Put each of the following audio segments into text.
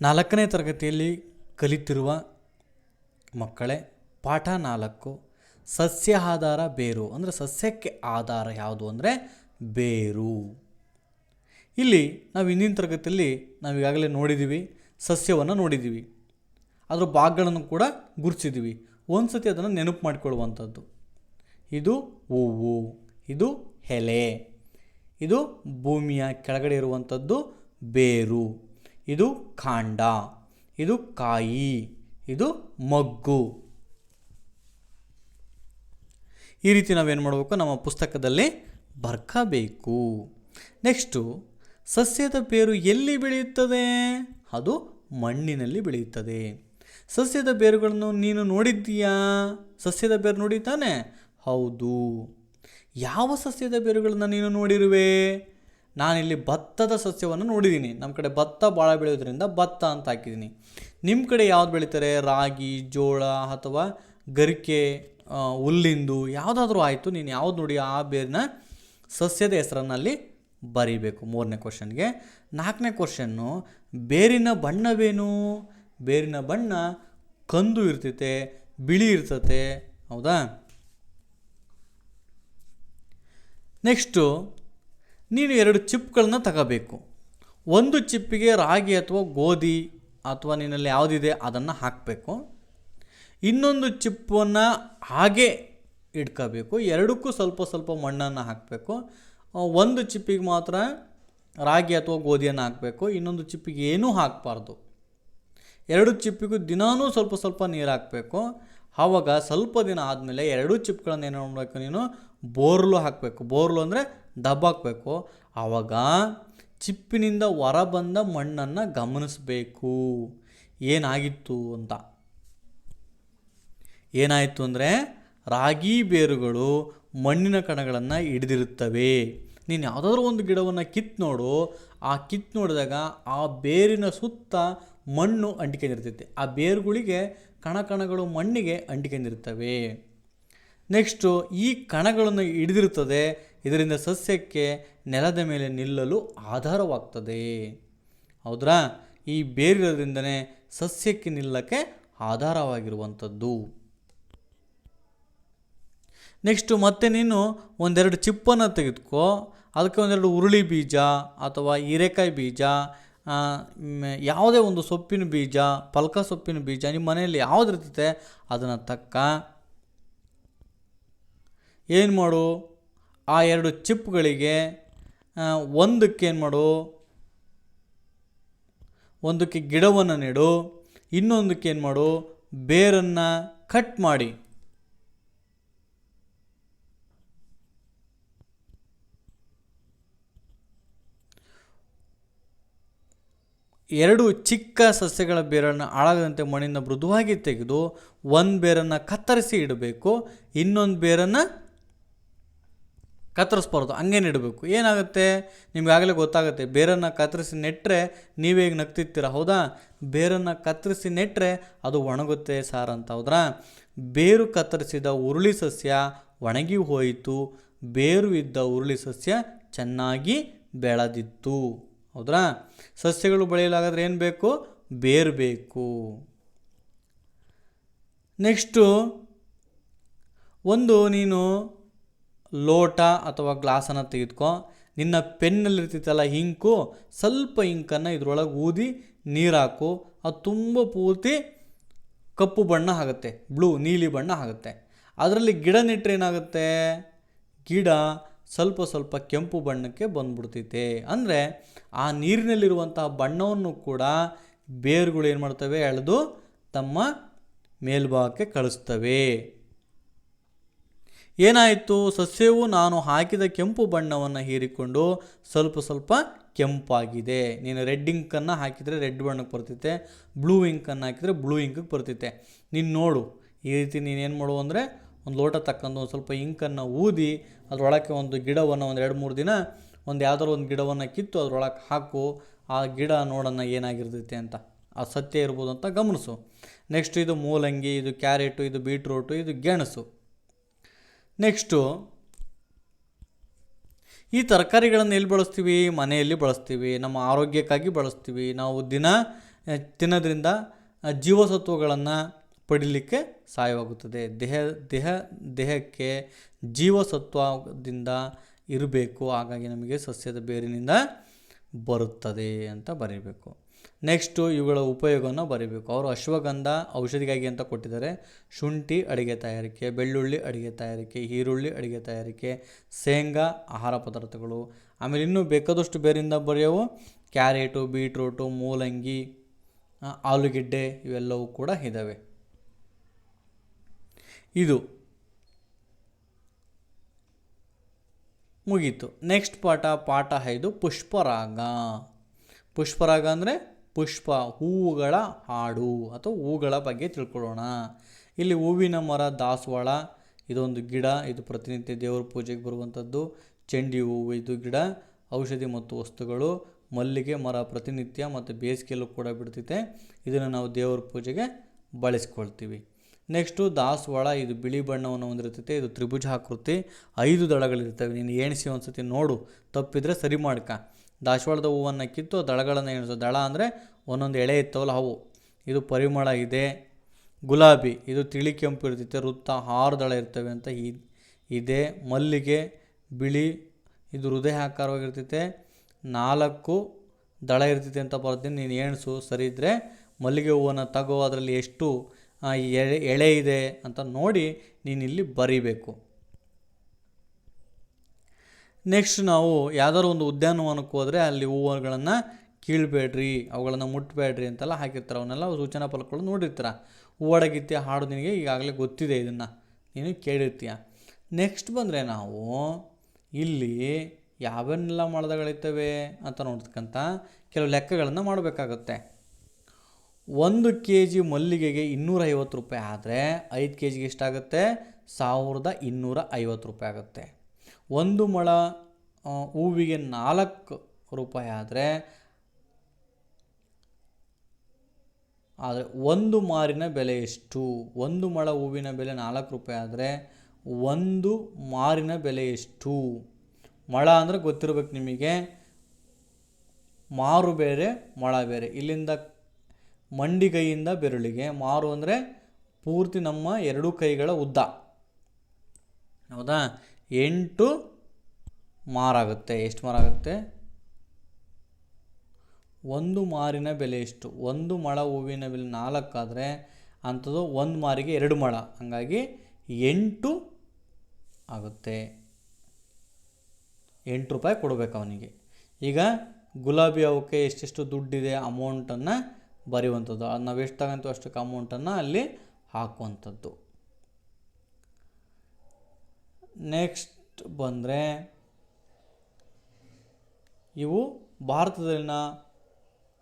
ನಾಲ್ಕನೇ ತರಗತಿಯಲ್ಲಿ ಕಲಿತಿರುವ ಮಕ್ಕಳೇ, ಪಾಠ ನಾಲ್ಕು, ಸಸ್ಯ ಆಧಾರ ಬೇರು. ಅಂದರೆ ಸಸ್ಯಕ್ಕೆ ಆಧಾರ ಯಾವುದು ಅಂದರೆ ಬೇರು. ಇಲ್ಲಿ ನಾವು ಹಿಂದಿನ ತರಗತಿಯಲ್ಲಿ ನಾವು ಈಗಾಗಲೇ ನೋಡಿದ್ದೀವಿ ಸಸ್ಯವನ್ನು ನೋಡಿದ್ದೀವಿ ಅದರ ಭಾಗಗಳನ್ನು ಕೂಡ ಗುರುತಿಸಿದ್ದೀವಿ ಒಂದು ಸತಿ ಅದನ್ನು ನೆನಪು ಮಾಡಿಕೊಳ್ಳುವಂಥದ್ದು. ಇದು ಹೂವು, ಇದು ಎಲೆ, ಇದು ಭೂಮಿಯ ಕೆಳಗಡೆ ಇರುವಂಥದ್ದು ಬೇರು. ಇದು ಕಾಂಡ, ಇದು ಕಾಯಿ, ಇದು ಮಗ್ಗು. ಈ ರೀತಿ ನಾವೇನು ಮಾಡಬೇಕು? ನಮ್ಮ ಪುಸ್ತಕದಲ್ಲಿ ಬರ್ಕಬೇಕು. ನೆಕ್ಸ್ಟು, ಸಸ್ಯದ ಬೇರು ಎಲ್ಲಿ ಬೆಳೆಯುತ್ತದೆ? ಅದು ಮಣ್ಣಿನಲ್ಲಿ ಬೆಳೆಯುತ್ತದೆ. ಸಸ್ಯದ ಬೇರುಗಳನ್ನು ನೀನು ನೋಡಿದ್ದೀಯಾ? ಸಸ್ಯದ ಬೇರು ನೋಡಿದ್ದಾನೆ? ಹೌದು. ಯಾವ ಸಸ್ಯದ ಬೇರುಗಳನ್ನು ನೀನು ನೋಡಿರುವೆ? ನಾನಿಲ್ಲಿ ಭತ್ತದ ಸಸ್ಯವನ್ನು ನೋಡಿದ್ದೀನಿ. ನಮ್ಮ ಕಡೆ ಭತ್ತ ಭಾಳ ಬೆಳೆಯೋದ್ರಿಂದ ಭತ್ತ ಅಂತ ಹಾಕಿದ್ದೀನಿ. ನಿಮ್ಮ ಕಡೆ ಯಾವ್ದು ಬೆಳೀತಾರೆ? ರಾಗಿ, ಜೋಳ ಅಥವಾ ಗರಿಕೆ ಹುಲ್ಲಿಂದು ಯಾವುದಾದ್ರೂ ಆಯಿತು, ನೀನು ಯಾವ್ದು ನೋಡಿ ಆ ಬೇರಿನ ಸಸ್ಯದ ಹೆಸರನ್ನಲ್ಲಿ ಬರೀಬೇಕು. ಮೂರನೇ ಕ್ವಶನ್ಗೆ. ನಾಲ್ಕನೇ ಕ್ವಶನ್ನು, ಬೇರಿನ ಬಣ್ಣವೇನು? ಬೇರಿನ ಬಣ್ಣ ಕಂದು ಇರ್ತೈತೆ, ಬಿಳಿ ಇರ್ತತೆ. ಹೌದಾ? ನೆಕ್ಸ್ಟು ನೀನು ಎರಡು ಚಿಪ್ಗಳನ್ನ ತಗೋಬೇಕು. ಒಂದು ಚಿಪ್ಪಿಗೆ ರಾಗಿ ಅಥವಾ ಗೋಧಿ ಅಥವಾ ನಿನ್ನಲ್ಲಿ ಯಾವುದಿದೆ ಅದನ್ನು ಹಾಕಬೇಕು. ಇನ್ನೊಂದು ಚಿಪ್ಪನ್ನು ಹಾಗೆ ಇಟ್ಕೋಬೇಕು ಎರಡಕ್ಕೂ ಸ್ವಲ್ಪ ಸ್ವಲ್ಪ ಮಣ್ಣನ್ನು ಹಾಕಬೇಕು. ಒಂದು ಚಿಪ್ಪಿಗೆ ಮಾತ್ರ ರಾಗಿ ಅಥವಾ ಗೋಧಿಯನ್ನು ಹಾಕಬೇಕು. ಇನ್ನೊಂದು ಚಿಪ್ಪಿಗೆ ಏನೂ ಹಾಕಬಾರ್ದು. ಎರಡು ಚಿಪ್ಪಿಗೂ ದಿನಾನೂ ಸ್ವಲ್ಪ ಸ್ವಲ್ಪ ನೀರು ಹಾಕಬೇಕು. ಆವಾಗ ಸ್ವಲ್ಪ ದಿನ ಆದಮೇಲೆ ಎರಡೂ ಚಿಪ್ಗಳನ್ನು ಏನು ಮಾಡಬೇಕು ನೀನು? ಬೋರ್ಲು ಹಾಕಬೇಕು. ಬೋರ್ಲು ಅಂದರೆ ಡಬ್ಬ ಹಾಕಬೇಕು. ಆವಾಗ ಚಿಪ್ಪಿನಿಂದ ಹೊರ ಬಂದ ಮಣ್ಣನ್ನು ಗಮನಿಸಬೇಕು. ಏನಾಗಿತ್ತು ಅಂತ. ಏನಾಯಿತು ಅಂದರೆ ರಾಗಿ ಬೇರುಗಳು ಮಣ್ಣಿನ ಕಣಗಳನ್ನು ಹಿಡಿದಿರುತ್ತವೆ. ನೀನು ಯಾವುದಾದ್ರೂ ಒಂದು ಗಿಡವನ್ನು ಕಿತ್ತು ನೋಡು. ಆ ಕಿತ್ತು ನೋಡಿದಾಗ ಆ ಬೇರಿನ ಸುತ್ತ ಮಣ್ಣು ಅಂಟಿಕೊಂಡಿರ್ತೈತೆ ಆ ಬೇರುಗಳಿಗೆ ಕಣಕಣಗಳು ಮಣ್ಣಿಗೆ ಅಂಟಿಕೊಂಡಿರ್ತವೆ ನೆಕ್ಸ್ಟು ಈ ಕಣಗಳನ್ನು ಹಿಡಿದಿರುತ್ತದೆ. ಇದರಿಂದ ಸಸ್ಯಕ್ಕೆ ನೆಲದ ಮೇಲೆ ನಿಲ್ಲಲು ಆಧಾರವಾಗ್ತದೆ. ಹೌದ್ರಾ? ಈ ಬೇರಿರೋದ್ರಿಂದನೇ ಸಸ್ಯಕ್ಕೆ ನಿಲ್ಲಕ್ಕೆ ಆಧಾರವಾಗಿರುವಂಥದ್ದು. ನೆಕ್ಸ್ಟು ಮತ್ತೆ ನೀನು ಒಂದೆರಡು ಚಿಪ್ಪನ್ನು ತೆಗೆದುಕೋ. ಅದಕ್ಕೆ ಒಂದೆರಡು ಉರುಳಿ ಬೀಜ ಅಥವಾ ಹೀರೆಕಾಯಿ ಬೀಜ ಯಾವುದೇ ಒಂದು ಸೊಪ್ಪಿನ ಬೀಜ ಪಲ್ಕ ಸೊಪ್ಪಿನ ಬೀಜ ನಿಮ್ಮ ಮನೆಯಲ್ಲಿ ಯಾವ್ದು ಇರ್ತೈತೆ ಅದನ್ನು ತಕ್ಕ. ಏನು ಮಾಡು ಆ ಎರಡು ಚಿಪ್ಗಳಿಗೆ ಒಂದಕ್ಕೆ ಏನು ಮಾಡು? ಒಂದಕ್ಕೆ ಗಿಡವನ್ನು ನೆಡು, ಇನ್ನೊಂದಕ್ಕೆ ಏನು ಮಾಡು? ಬೇರನ್ನು ಕಟ್ ಮಾಡಿ. ಎರಡು ಚಿಕ್ಕ ಸಸ್ಯಗಳ ಬೇರನ್ನು ಹಾಳಾಗದಂತೆ ಮಣ್ಣಿನ ಮೃದುವಾಗಿ ತೆಗೆದು, ಒಂದು ಬೇರನ್ನು ಕತ್ತರಿಸಿ ಇಡಬೇಕು, ಇನ್ನೊಂದು ಬೇರನ್ನು ಕತ್ತರಿಸ್ಬಾರ್ದು ಹಂಗೆ ನೆಡಬೇಕು ಏನಾಗುತ್ತೆ? ನಿಮಗಾಗಲೇ ಗೊತ್ತಾಗುತ್ತೆ, ಬೇರನ್ನು ಕತ್ತರಿಸಿ ನೆಟ್ಟರೆ ನೀವೇ ಈಗ ನಗ್ತಿರ್ತೀರ? ಹೌದಾ? ಬೇರನ್ನು ಕತ್ತರಿಸಿ ನೆಟ್ಟರೆ ಅದು ಒಣಗುತ್ತೆ ಸಾರ್ ಅಂತ, ಹೌದ್ರಾ? ಬೇರು ಕತ್ತರಿಸಿದ ಉರುಳಿ ಸಸ್ಯ ಒಣಗಿ ಹೋಯಿತು, ಬೇರು ಇದ್ದ ಉರುಳಿ ಸಸ್ಯ ಚೆನ್ನಾಗಿ ಬೆಳೆದಿತ್ತು, ಹೌದ್ರಾ? ಸಸ್ಯಗಳು ಬೆಳೆಯಲಾಗಾದ್ರೆ ಏನು ಬೇಕು? ಬೇರು ಬೇಕು. ನೆಕ್ಸ್ಟು, ಒಂದು ನೀನು ಲೋಟ ಅಥವಾ ಗ್ಲಾಸನ್ನು ತೆಗೆದುಕೊ, ನಿನ್ನ ಪೆನ್ನಲ್ಲಿರ್ತಿತ್ತಲ್ಲ ಇಂಕು, ಸ್ವಲ್ಪ ಇಂಕನ್ನು ಇದರೊಳಗೆ ಊದಿ ನೀರು ಹಾಕು. ಅದು ತುಂಬ ಪೂರ್ತಿ ಕಪ್ಪು ಬಣ್ಣ ಆಗುತ್ತೆ, ಬ್ಲೂ, ನೀಲಿ ಬಣ್ಣ ಆಗುತ್ತೆ. ಅದರಲ್ಲಿ ಗಿಡ ನೆಟ್ಟರೆ ಏನಾಗುತ್ತೆ? ಗಿಡ ಸ್ವಲ್ಪ ಸ್ವಲ್ಪ ಕೆಂಪು ಬಣ್ಣಕ್ಕೆ ಬಂದ್ಬಿಡ್ತೈತೆ. ಅಂದರೆ ಆ ನೀರಿನಲ್ಲಿರುವಂತಹ ಬಣ್ಣವನ್ನು ಕೂಡ ಬೇರುಗಳು ಏನು ಮಾಡ್ತವೆ? ಎಳೆದು ತಮ್ಮ ಮೇಲ್ಭಾಗಕ್ಕೆ ಕಳಿಸ್ತವೆ. ಏನಾಯಿತು? ಸಸ್ಯವು ನಾನು ಹಾಕಿದ ಕೆಂಪು ಬಣ್ಣವನ್ನು ಹೀರಿಕೊಂಡು ಸ್ವಲ್ಪ ಸ್ವಲ್ಪ ಕೆಂಪಾಗಿದೆ. ನೀನು ರೆಡ್ ಇಂಕನ್ನು ಹಾಕಿದರೆ ರೆಡ್ ಬಣ್ಣಕ್ಕೆ ಬರ್ತೈತೆ, ಬ್ಲೂ ಇಂಕನ್ನು ಹಾಕಿದರೆ ಬ್ಲೂ ಇಂಕಿಗೆ ಬರ್ತೈತೆ. ನೀನು ನೋಡು. ಈ ರೀತಿ ನೀನೇನು ಮಾಡು ಅಂದರೆ ಒಂದು ಲೋಟ ತಕ್ಕಂದು ಒಂದು ಸ್ವಲ್ಪ ಇಂಕನ್ನು ಊದಿ ಅದರೊಳಗೆ ಒಂದು ಗಿಡವನ್ನು ಒಂದು ಎರಡು ಮೂರು ದಿನ ಒಂದು ಯಾವ್ದಾದ್ರು ಒಂದು ಗಿಡವನ್ನು ಕಿತ್ತು ಅದರೊಳಗೆ ಹಾಕು. ಆ ಗಿಡ ನೋಡೋಣ ಏನಾಗಿರ್ತೈತೆ ಅಂತ. ಆ ಸತ್ಯ ಇರ್ಬೋದು ಅಂತ ಗಮನಿಸು. ನೆಕ್ಸ್ಟ್ ಇದು ಮೂಲಂಗಿ, ಇದು ಕ್ಯಾರೆಟು, ಇದು ಬೀಟ್ರೂಟು, ಇದು ಗೆಣಸು. ನೆಕ್ಸ್ಟು, ಈ ತರಕಾರಿಗಳನ್ನು ಎಲ್ಲಿ ಬಳಸ್ತೀವಿ? ಮನೆಯಲ್ಲಿ ಬಳಸ್ತೀವಿ, ನಮ್ಮ ಆರೋಗ್ಯಕ್ಕಾಗಿ ಬಳಸ್ತೀವಿ. ನಾವು ದಿನ ತಿನ್ನೋದ್ರಿಂದ ಜೀವಸತ್ವಗಳನ್ನು ಪಡೀಲಿಕ್ಕೆ ಸಹಾಯವಾಗುತ್ತದೆ. ದೇಹ ದೇಹ, ದೇಹಕ್ಕೆ ಜೀವಸತ್ವದಿಂದ ಇರಬೇಕು. ಹಾಗಾಗಿ ನಮಗೆ ಸಸ್ಯದ ಬೇರಿನಿಂದ ಬರುತ್ತದೆ ಅಂತ ಬರೀಬೇಕು. ನೆಕ್ಸ್ಟು ಇವುಗಳ ಉಪಯೋಗವನ್ನು ಬರೀಬೇಕು. ಅವರು ಅಶ್ವಗಂಧ ಔಷಧಿಗಾಗಿ ಅಂತ ಕೊಟ್ಟಿದ್ದಾರೆ. ಶುಂಠಿ ಅಡಿಗೆ ತಯಾರಿಕೆ, ಬೆಳ್ಳುಳ್ಳಿ ಅಡಿಗೆ ತಯಾರಿಕೆ, ಈರುಳ್ಳಿ ಅಡುಗೆ ತಯಾರಿಕೆ, ಶೇಂಗಾ, ಆಹಾರ ಪದಾರ್ಥಗಳು. ಆಮೇಲೆ ಇನ್ನೂ ಬೇಕಾದಷ್ಟು ಬೇರಿಂದ ಬರೆಯವು. ಕ್ಯಾರೆಟು, ಬೀಟ್ರೂಟು, ಮೂಲಂಗಿ ಆಲೂಗೆಡ್ಡೆ ಇವೆಲ್ಲವೂ ಕೂಡ ಇದ್ದಾವೆ ಇದು ಮುಗೀತು. ನೆಕ್ಸ್ಟ್ ಪಾಠ ಪಾಠ ಐದು, ಪುಷ್ಪರಾಗ. ಪುಷ್ಪರಾಗ ಅಂದರೆ ಪುಷ್ಪ, ಹೂವುಗಳ ಹಾಡು ಅಥವಾ ಹೂಗಳ ಬಗ್ಗೆ ತಿಳ್ಕೊಳ್ಳೋಣ. ಇಲ್ಲಿ ಹೂವಿನ ಮರ, ದಾಸವಾಳ, ಇದೊಂದು ಗಿಡ, ಇದು ಪ್ರತಿನಿತ್ಯ ದೇವರ ಪೂಜೆಗೆ ಬರುವಂಥದ್ದು. ಚೆಂಡಿ ಹೂವು, ಇದು ಗಿಡ, ಔಷಧಿ ಮತ್ತು ವಸ್ತುಗಳು. ಮಲ್ಲಿಗೆ ಮರ ಪ್ರತಿನಿತ್ಯ ಮತ್ತು ಬೇಸಿಗೆಯಲ್ಲೂ ಕೂಡ ಬಿಡ್ತೈತೆ. ಇದನ್ನು ನಾವು ದೇವರ ಪೂಜೆಗೆ ಬಳಸ್ಕೊಳ್ತೀವಿ. ನೆಕ್ಸ್ಟು ದಾಸವಾಳ, ಇದು ಬಿಳಿ ಬಣ್ಣವನ್ನು ಹೊಂದಿರ್ತೈತೆ. ಇದು ತ್ರಿಭುಜಾಕೃತಿ ಐದು ದಳಗಳಿರ್ತವೆ. ನೀನು ಏಣಿಸಿ ಒಂದು ಸತಿ ನೋಡು. ತಪ್ಪಿದ್ರೆ ಸರಿ ಮಾಡ್ಕ. ದಾಸವಾಳದ ಹೂವನ್ನು ಕಿತ್ತು ದಳಗಳನ್ನು ಎಣಿಸು. ದಳ ಅಂದರೆ ಒಂದೊಂದು ಎಳೆ ಇತ್ತವಲ್ಲ ಅವು. ಇದು ಪರಿಮಳ ಇದೆ. ಗುಲಾಬಿ, ಇದು ತಿಳಿ ಕೆಂಪು ಇರ್ತೈತೆ. ವೃತ್ತ ಆರು ದಳ ಇರ್ತವೆ ಅಂತ ಇದೆ. ಮಲ್ಲಿಗೆ, ಬಿಳಿ, ಇದು ಹೃದಯ ಆಕಾರವಾಗಿರ್ತೈತೆ ನಾಲ್ಕು ದಳ ಇರ್ತೈತೆ ಅಂತ ಬರ್ತೀನಿ ನೀನು ಎಣಿಸು. ಸರಿ ಇದ್ದರೆ ಮಲ್ಲಿಗೆ ಹೂವನ್ನು ತಗೋ. ಅದರಲ್ಲಿ ಎಷ್ಟು ಎಳೆ ಎಳೆ ಇದೆ ಅಂತ ನೋಡಿ ನೀನು ಇಲ್ಲಿ ಬರೀಬೇಕು. ನೆಕ್ಸ್ಟ್ ನಾವು ಯಾವ್ದಾದ್ರು ಒಂದು ಉದ್ಯಾನವನಕ್ಕೆ ಹೋದರೆ ಅಲ್ಲಿ ಹೂವುಗಳನ್ನು ಕೀಳಬೇಡ್ರಿ, ಅವುಗಳನ್ನು ಮುಟ್ಟಬೇಡ್ರಿ ಅಂತೆಲ್ಲ ಹಾಕಿರ್ತಾರೆ. ಅವನ್ನೆಲ್ಲ ಸೂಚನಾ ಫಲಕಗಳು ನೋಡಿರ್ತಾರೆ. ಹೂವಡಗಿತ್ಯ ಹಾಡು ನಿನಗೆ ಈಗಾಗಲೇ ಗೊತ್ತಿದೆ ಇದನ್ನು. ನೀನು ಕೇಳಿರ್ತೀಯ. ನೆಕ್ಸ್ಟ್ ಬಂದರೆ ನಾವು ಇಲ್ಲಿ ಯಾವೆಲ್ಲ ಮಳದಗಳಿರ್ತವೆ ಅಂತ ನೋಡ್ತಕ್ಕಂಥ ಕೆಲವು ಲೆಕ್ಕಗಳನ್ನು ಮಾಡಬೇಕಾಗತ್ತೆ. ಒಂದು ಕೆ ಜಿ ಮಲ್ಲಿಗೆಗೆ ಇನ್ನೂರ ಐವತ್ತು ರೂಪಾಯಿ ಆದರೆ ಐದು ಕೆ ಜಿಗೆ ಎಷ್ಟಾಗುತ್ತೆ? ಸಾವಿರದ ಇನ್ನೂರ ಐವತ್ತು ರೂಪಾಯಿ ಆಗುತ್ತೆ. ಒಂದು ಮೊಳ ಹೂವಿಗೆ ನಾಲ್ಕು ರೂಪಾಯಿ ಆದರೆ ಆದರೆ ಒಂದು ಮಾರಿನ ಬೆಲೆ ಎಷ್ಟು? ಒಂದು ಮೊಳ ಹೂವಿನ ಬೆಲೆ ನಾಲ್ಕು ರೂಪಾಯಿ ಆದರೆ ಒಂದು ಮಾರಿನ ಬೆಲೆ ಎಷ್ಟು? ಮೊಳ ಅಂದರೆ ಗೊತ್ತಿರಬೇಕು ನಿಮಗೆ. ಮಾರು ಬೇರೆ, ಮೊಳ ಬೇರೆ. ಇಲ್ಲಿಂದ ಮಂಡಿಗೈಯಿಂದ ಬೆರಳಿಗೆ. ಮಾರು ಅಂದರೆ ಪೂರ್ತಿ ನಮ್ಮ ಎರಡು ಕೈಗಳ ಉದ್ದ. ಹೌದಾ? ಎಂಟು ಮಾರಾಗುತ್ತೆ. ಎಷ್ಟು ಮಾರಾಗುತ್ತೆ? ಒಂದು ಮಾರಿನ ಬೆಲೆ ಎಷ್ಟು? ಒಂದು ಮಳ ಹೂವಿನ ಬೆಲೆ ನಾಲ್ಕಾದರೆ ಅಂಥದ್ದು ಒಂದು ಮಾರಿಗೆ ಎರಡು ಮಳ. ಹಾಗಾಗಿ ಎಂಟು ಆಗುತ್ತೆ. ಎಂಟು ರೂಪಾಯಿ ಕೊಡಬೇಕು ಅವನಿಗೆ. ಈಗ ಗುಲಾಬಿ ಅವಕ್ಕೆ ಎಷ್ಟೆಷ್ಟು ದುಡ್ಡಿದೆ ಅಮೌಂಟನ್ನು ಬರೆಯುವಂಥದ್ದು. ಅದು ನಾವು ಎಷ್ಟು ತಗೊಂತೀವಿ ಅಷ್ಟಕ್ಕೆ ಅಮೌಂಟನ್ನು ಅಲ್ಲಿ ಹಾಕುವಂಥದ್ದು. ನೆಕ್ಸ್ಟ್ ಬಂದರೆ ಇವು ಭಾರತದಲ್ಲಿನ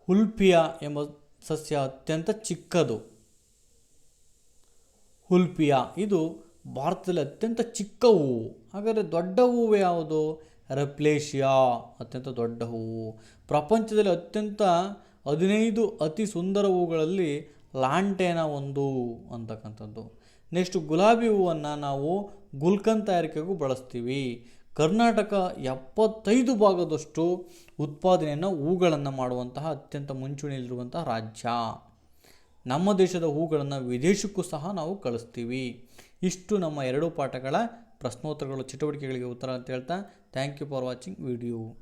ಹುಲ್ಪಿಯಾ ಎಂಬ ಸಸ್ಯ ಅತ್ಯಂತ ಚಿಕ್ಕದು. ಹುಲ್ಪಿಯಾ, ಇದು ಭಾರತದಲ್ಲಿ ಅತ್ಯಂತ ಚಿಕ್ಕ ಹೂವು. ಹಾಗಾದರೆ ದೊಡ್ಡ ಹೂವು ಯಾವುದು? ರೆಪ್ಲೇಷಿಯಾ ಅತ್ಯಂತ ದೊಡ್ಡ ಹೂವು. ಪ್ರಪಂಚದಲ್ಲಿ ಅತ್ಯಂತ ಹದಿನೈದು ಅತಿ ಸುಂದರ ಹೂಗಳಲ್ಲಿ ಲಾಂಟೇನ ಒಂದು ಅಂತಕ್ಕಂಥದ್ದು. ನೆಕ್ಸ್ಟ್ ಗುಲಾಬಿ ಹೂವನ್ನು ನಾವು ಗುಲ್ಕನ್ ತಯಾರಿಕೆಗೂ ಬಳಸ್ತೀವಿ. ಕರ್ನಾಟಕ ಎಪ್ಪತ್ತೈದು ಭಾಗದಷ್ಟು ಉತ್ಪಾದನೆಯನ್ನು ಹೂಗಳನ್ನು ಮಾಡುವಂತಹ ಅತ್ಯಂತ ಮುಂಚೂಣಿಯಲ್ಲಿರುವಂತಹ ರಾಜ್ಯ. ನಮ್ಮ ದೇಶದ ಹೂಗಳನ್ನು ವಿದೇಶಕ್ಕೂ ಸಹ ನಾವು ಕಳಿಸ್ತೀವಿ. ಇಷ್ಟು ನಮ್ಮ ಎರಡು ಪಾಠಗಳ ಪ್ರಶ್ನೋತ್ತರಗಳು, ಚಟುವಟಿಕೆಗಳಿಗೆ ಉತ್ತರ ಅಂತ ಹೇಳ್ತಾ thank you for watching video